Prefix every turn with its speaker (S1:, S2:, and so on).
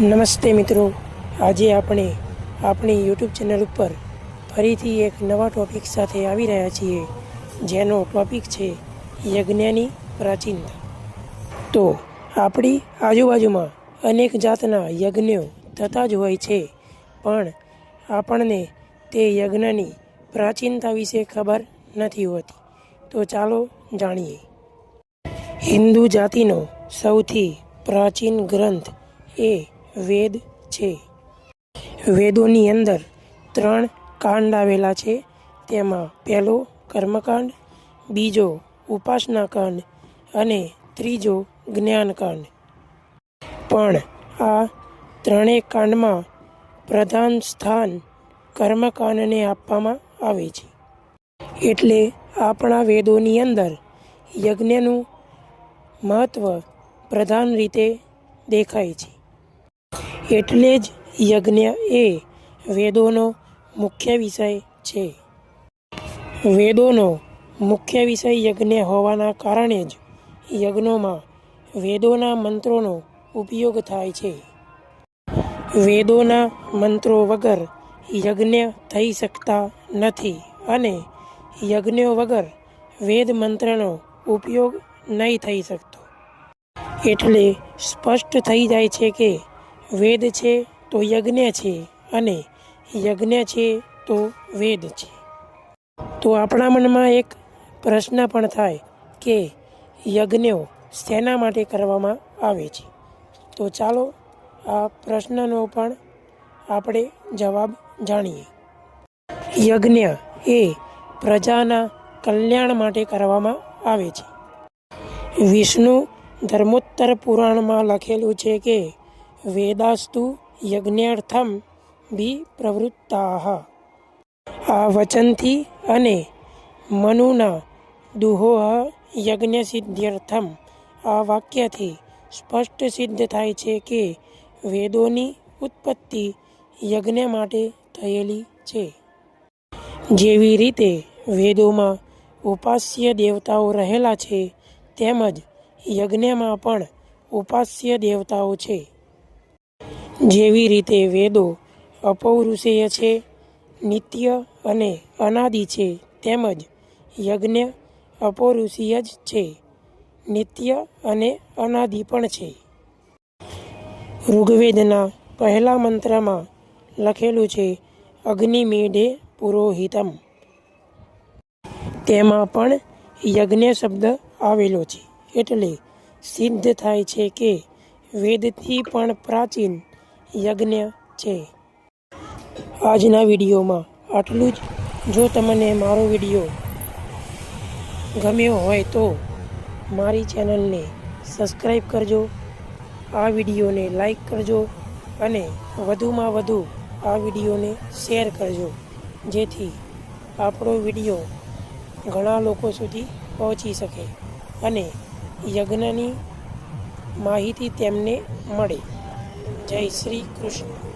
S1: નમસ્તે મિત્રો. આજે આપણે આપણી યુટ્યુબ ચેનલ ઉપર ફરીથી એક નવા ટોપિક સાથે આવી રહ્યા છીએ, જેનો ટોપિક છે યજ્ઞની પ્રાચીનતા. તો આપણી આજુબાજુમાં અનેક જાતના યજ્ઞો થતા જ હોય છે, પણ આપણને તે યજ્ઞની પ્રાચીનતા વિશે ખબર નથી હોતી. તો ચાલો જાણીએ. હિન્દુ જાતિનો સૌથી પ્રાચીન ગ્રંથ એ વેદ છે. વેદોની અંદર ત્રણ કાંડ આવેલા છે. તેમાં પહેલો કર્મકાંડ, બીજો ઉપાસના કાંડ અને ત્રીજો જ્ઞાનકાંડ. પણ આ ત્રણેય કાંડમાં પ્રધાન સ્થાન કર્મકાંડને આપવામાં આવે છે. એટલે આપણા વેદોની અંદર યજ્ઞનું મહત્ત્વ પ્રધાન રીતે દેખાય છે. એટલે જ યજ્ઞ એ વેદોનો મુખ્ય વિષય છે. વેદોનો મુખ્ય વિષય યજ્ઞ હોવાના કારણે જ યજ્ઞોમાં વેદોના મંત્રોનો ઉપયોગ થાય છે. વેદોના મંત્રો વગર યજ્ઞ થઈ શકતા નથી અને યજ્ઞો વગર વેદ મંત્રનો ઉપયોગ નહીં થઈ શકતો. એટલે સ્પષ્ટ થઈ જાય છે કે વેદ છે તો યજ્ઞ છે અને યજ્ઞ છે તો વેદ છે. તો આપણા મનમાં એક પ્રશ્ન પણ થાય કે યજ્ઞો શેના માટે કરવામાં આવે છે? તો ચાલો આ પ્રશ્નનો પણ આપણે જવાબ જાણીએ. યજ્ઞ એ પ્રજાના કલ્યાણ માટે કરવામાં આવે છે. વિષ્ણુ ધર્મોત્તર પુરાણમાં લખેલું છે કે વેદાસ્તુ યજ્ઞાર્થમ બી પ્રવૃત્તા આ વચનથી અને મનુના દુહોહ યજ્ઞ સિદ્ધ્યર્થમ આ વાક્યથી સ્પષ્ટ સિદ્ધ થાય છે કે વેદોની ઉત્પત્તિ યજ્ઞ માટે થયેલી છે જેવી રીતે વેદોમાં ઉપાસ્ય દેવતાઓ રહેલા છે તેમજ યજ્ઞમાં પણ ઉપાસ્ય દેવતાઓ છે જેવી રીતે વેદો અપૌરુષેય છે, નિત્ય અને અનાદિ છે, તેમજ યજ્ઞ અપૌરુષીય જ છે, નિત્ય અને અનાદિ પણ છે. ઋગ્વેદના પહેલા મંત્રમાં લખેલું છે, અગ્નિમેઢે પુરોહિતમ તેમાં પણ યજ્ઞ શબ્દ આવેલો છે, એટલે સિદ્ધ થાય છે કે વેદથી પણ પ્રાચીન યજ્ઞ છે. આજના વિડીયોમાં આટલું જ. જો તમને મારો વીડિયો ગમ્યો હોય તો મારી ચેનલને સબસ્ક્રાઈબ કરજો, આ વિડીયોને લાઈક કરજો અને વધુમાં વધુ આ વિડીયોને શેર કરજો, જેથી આપણો વીડિયો ઘણા લોકો સુધી પહોંચી શકે અને યજ્ઞની માહિતી તેમને મળે. જય શ્રી કૃષ્ણ